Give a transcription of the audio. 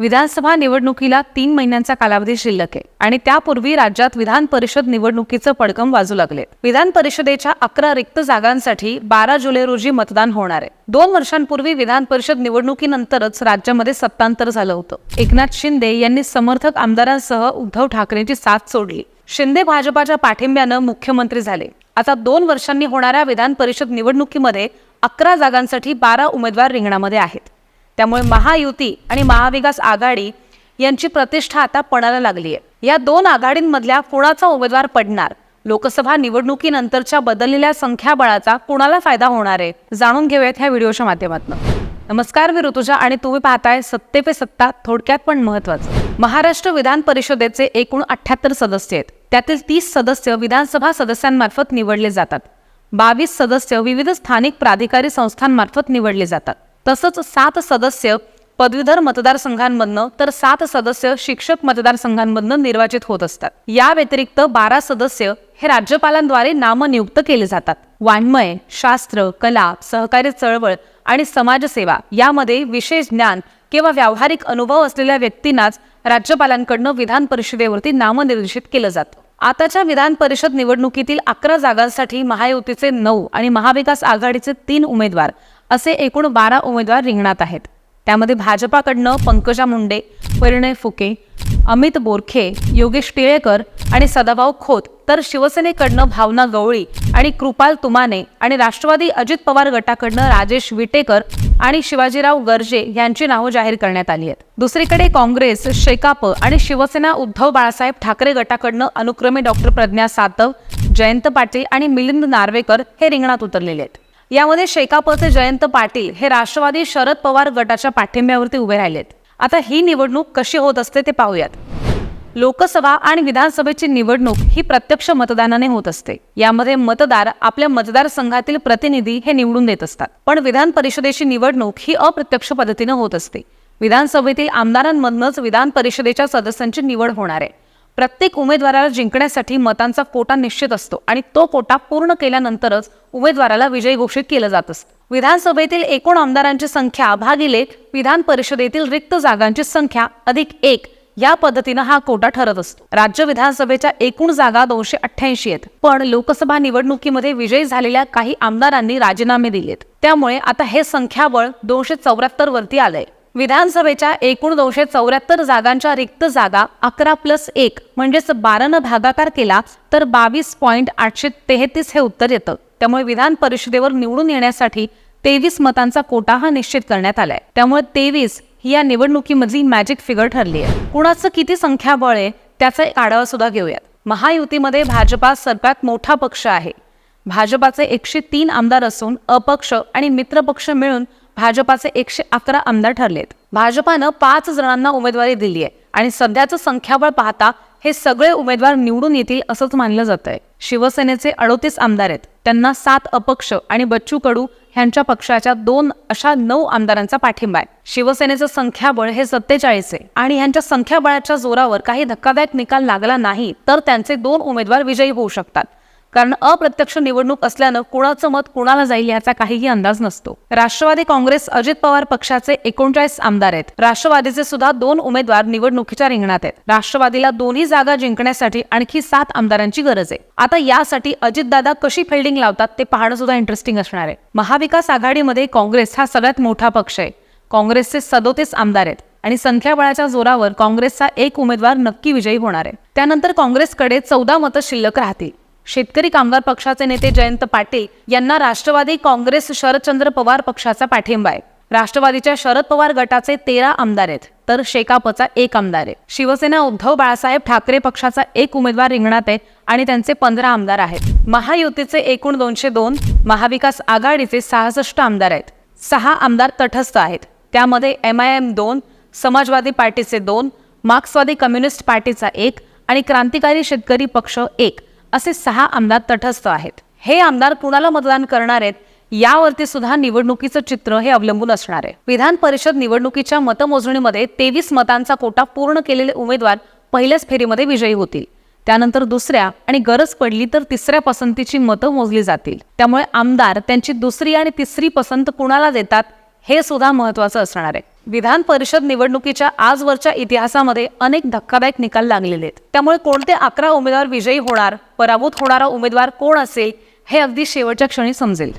विधानसभा निवडणुकीला तीन महिन्यांचा कालावधी शिल्लक आहे आणि त्यापूर्वी राज्यात विधान परिषद निवडणुकीचं पडकम वाजू लागले. विधान परिषदेच्या अकरा रिक्त जागांसाठी बारा जुलै रोजी मतदान होणार आहे. दोन वर्षांपूर्वी विधान परिषद निवडणुकीनंतरच राज्यामध्ये सत्तांतर झालं होतं. एकनाथ शिंदे यांनी समर्थक आमदारांसह उद्धव ठाकरेंची साथ सोडली. शिंदे भाजपाच्या पाठिंब्यानं मुख्यमंत्री झाले. आता दोन वर्षांनी होणाऱ्या विधान परिषद निवडणुकीमध्ये अकरा जागांसाठी बारा उमेदवार रिंगणामध्ये आहेत. त्यामुळे महायुती आणि महाविकास आघाडी यांची प्रतिष्ठा आता पणाला लागली आहे. या दोन आघाडींमधल्या कुणाचा उमेदवार पडणार? लोकसभा निवडणुकीनंतरच्या बदललेल्या संख्याबळाचा कुणाला फायदा होणार आहे? जाणून घेऊयात ह्या व्हिडिओच्या माध्यमातून. नमस्कार मी ऋतुजा आणि तुम्ही पाहताय सत्ते पे सत्ता थोडक्यात पण महत्वाचं महाराष्ट्र विधान परिषदेचे एकूण अठ्याहत्तर सदस्य आहेत. त्यातील तीस सदस्य विधानसभा सदस्यांमार्फत निवडले जातात. बावीस सदस्य विविध स्थानिक प्राधिकारी संस्थांमार्फत निवडले जातात. तसंच सात सदस्य पदवीधर मतदारसंघांमधनं तर सात सदस्य शिक्षक मतदारसंघांमधनं निर्वाचित होत असतात. या व्यतिरिक्त बारा सदस्य हे राज्यपालांद्वारे नामनियुक्त केले जातात. वाङ्मय शास्त्र कला सहकारी चळवळ आणि समाजसेवा यामध्ये विशेष ज्ञान किंवा व्यावहारिक अनुभव असलेल्या व्यक्तींनाच राज्यपालांकडनं विधान परिषदेवरती नामनिर्देशित केलं जातं. आताच्या विधान परिषद निवडणुकीतील अकरा जागांसाठी महायुतीचे नऊ आणि महाविकास आघाडीचे तीन उमेदवार असे एकूण बारा उमेदवार रिंगणात आहेत. त्यामध्ये भाजपाकडनं पंकजा मुंडे परिणय फुके अमित बोरखे योगेश टिळेकर आणि सदाभाऊ खोत तर शिवसेनेकडनं भावना गवळी आणि कृपाल तुमाने आणि राष्ट्रवादी अजित पवार गटाकडनं राजेश विटेकर आणि शिवाजीराव गर्जे यांची नावं जाहीर करण्यात आली आहेत. दुसरीकडे काँग्रेस शेकाप आणि शिवसेना उद्धव बाळासाहेब ठाकरे गटाकडनं अनुक्रमे डॉक्टर प्रज्ञा सातव जयंत पाटील आणि मिलिंद नार्वेकर हे रिंगणात उतरलेले आहेत. यामध्ये शेकापचे जयंत पाटील हे राष्ट्रवादी शरद पवार गटाच्या पाठिंब्यावरती उभे राहिलेत. आता ही निवडणूक कशी होत असते ते पाहूयात. लोकसभा आणि विधानसभेची निवडणूक ही प्रत्यक्ष मतदानाने होत असते. यामध्ये मतदार आपल्या मतदारसंघातील प्रतिनिधी हे निवडून देत असतात. पण विधान परिषदेची निवडणूक ही अप्रत्यक्ष पद्धतीने होत असते. विधानसभेतील आमदारांमधनच विधान परिषदेच्या सदस्यांची निवड होणार आहे. प्रत्येक उमेदवाराला जिंकण्यासाठी मतांचा कोटा निश्चित असतो आणि तो कोटा पूर्ण केल्यानंतरच उमेदवाराला विजयी घोषित केलं जात असतं. विधानसभेतील एकूण आमदारांची संख्या भागिले विधान परिषदेतील रिक्त जागांची संख्या अधिक एक या पद्धतीनं हा कोटा ठरत असतो. राज्य विधानसभेच्या एकूण जागा दोनशे अठ्ठ्याऐंशी आहेत. पण लोकसभा निवडणुकीमध्ये विजयी झालेल्या काही आमदारांनी राजीनामे दिलेत. त्यामुळे आता हे संख्याबळ दोनशे चौऱ्याहत्तर वरती आलंय. विधानसभेच्या एकूण दोनशे चौऱ्याहत्तर जागांच्या रिक्त जागा अकरा प्लस एक म्हणजेच बारानं भागाकार केला तर बावीस पॉईंट आठशे तेहतीस हे उत्तर येतं. त्यामुळे विधान परिषदेवर निवडून येण्यासाठी तेवीस मतांचा कोटा हा निश्चित करण्यात आलाय. त्यामुळे तेवीस ही या निवडणुकीमधली मॅजिक फिगर ठरली आहे. कुणाचं किती संख्याबळ आहे त्याचा एक आढावा सुद्धा घेऊयात. महायुतीमध्ये भाजपा सर्वात मोठा पक्ष आहे. भाजपाचे एकशे तीन आमदार असून अपक्ष आणि मित्रपक्ष मिळून भाजपाचे एकशे अकरा आमदार ठरलेत. भाजपानं पाच जणांना उमेदवारी दिली आहे आणि सध्याचं संख्याबळ पाहता हे सगळे उमेदवार निवडून येतील असंच मानलं जात आहे शिवसेनेचे अडोतीस आमदार आहेत. त्यांना सात अपक्ष आणि बच्चू कडू ह्यांच्या पक्षाच्या दोन अशा नऊ आमदारांचा पाठिंबा आहे. शिवसेनेचं संख्याबळ हे सत्तेचाळीस आहे आणि ह्यांच्या संख्याबळाच्या जोरावर काही धक्कादायक निकाल लागला नाही तर त्यांचे दोन उमेदवार विजयी होऊ शकतात. कारण अप्रत्यक्ष निवडणूक असल्यानं कुणाचं मत कुणाला जाईल याचा काहीही अंदाज नसतो. राष्ट्रवादी काँग्रेस अजित पवार पक्षाचे एकोणचाळीस आमदार आहेत. राष्ट्रवादीचे सुद्धा दोन उमेदवार निवडणुकीच्या रिंगणात आहेत. राष्ट्रवादीला दोन्ही जागा जिंकण्यासाठी आणखी सात आमदारांची गरज आहे. आता यासाठी अजितदादा कशी फिल्डिंग लावतात ते पाहणं सुद्धा इंटरेस्टिंग असणार आहे. महाविकास आघाडीमध्ये काँग्रेस हा सगळ्यात मोठा पक्ष आहे. काँग्रेसचे सदोतीस आमदार आहेत आणि संख्याबळाच्या जोरावर काँग्रेसचा एक उमेदवार नक्की विजयी होणार आहे. त्यानंतर काँग्रेसकडे चौदा मतं शिल्लक राहतील. शेतकरी कामगार पक्षाचे नेते जयंत पाटील यांना राष्ट्रवादी काँग्रेस शरदचंद्र पवार पक्षाचा पाठिंबा आहे. राष्ट्रवादीच्या शरद पवार गटाचे तेरा आमदार आहेत तर शेकापचा एक आमदार आहे. शिवसेना उद्धव बाळासाहेब ठाकरे पक्षाचा एक उमेदवार रिंगणात आहे आणि त्यांचे पंधरा आमदार आहेत. महायुतीचे एकूण दोनशे दोन महाविकास आघाडीचे सहासष्ट आमदार आहेत. सहा आमदार तटस्थ आहेत. त्यामध्ये एम आय एम दोन समाजवादी पार्टीचे दोन मार्क्सवादी कम्युनिस्ट पार्टीचा एक आणि क्रांतिकारी शेतकरी पक्ष एक. असे सहा आमदार तटस्थ आहेत. हे आमदार कुणाला मतदान करणार आहेत यावरती सुद्धा निवडणुकीचं चित्र हे अवलंबून असणार आहे. विधान परिषद निवडणुकीच्या मतमोजणीमध्ये तेवीस मतांचा कोटा पूर्ण केलेले उमेदवार पहिल्याच फेरीमध्ये विजयी होतील. त्यानंतर दुसऱ्या आणि गरज पडली तर तिसऱ्या पसंतीची मतं मोजली जातील. त्यामुळे आमदार त्यांची दुसरी आणि तिसरी पसंत कुणाला देतात हे सुद्धा महत्वाचं असणार आहे. विधान परिषद निवडणुकीच्या आजवरच्या इतिहासामध्ये अनेक धक्कादायक निकाल लागलेले आहेत. त्यामुळे कोणते अकरा उमेदवार विजयी होणार पराभूत होणारा उमेदवार कोण असेल हे अगदी शेवटच्या क्षणी समजेल.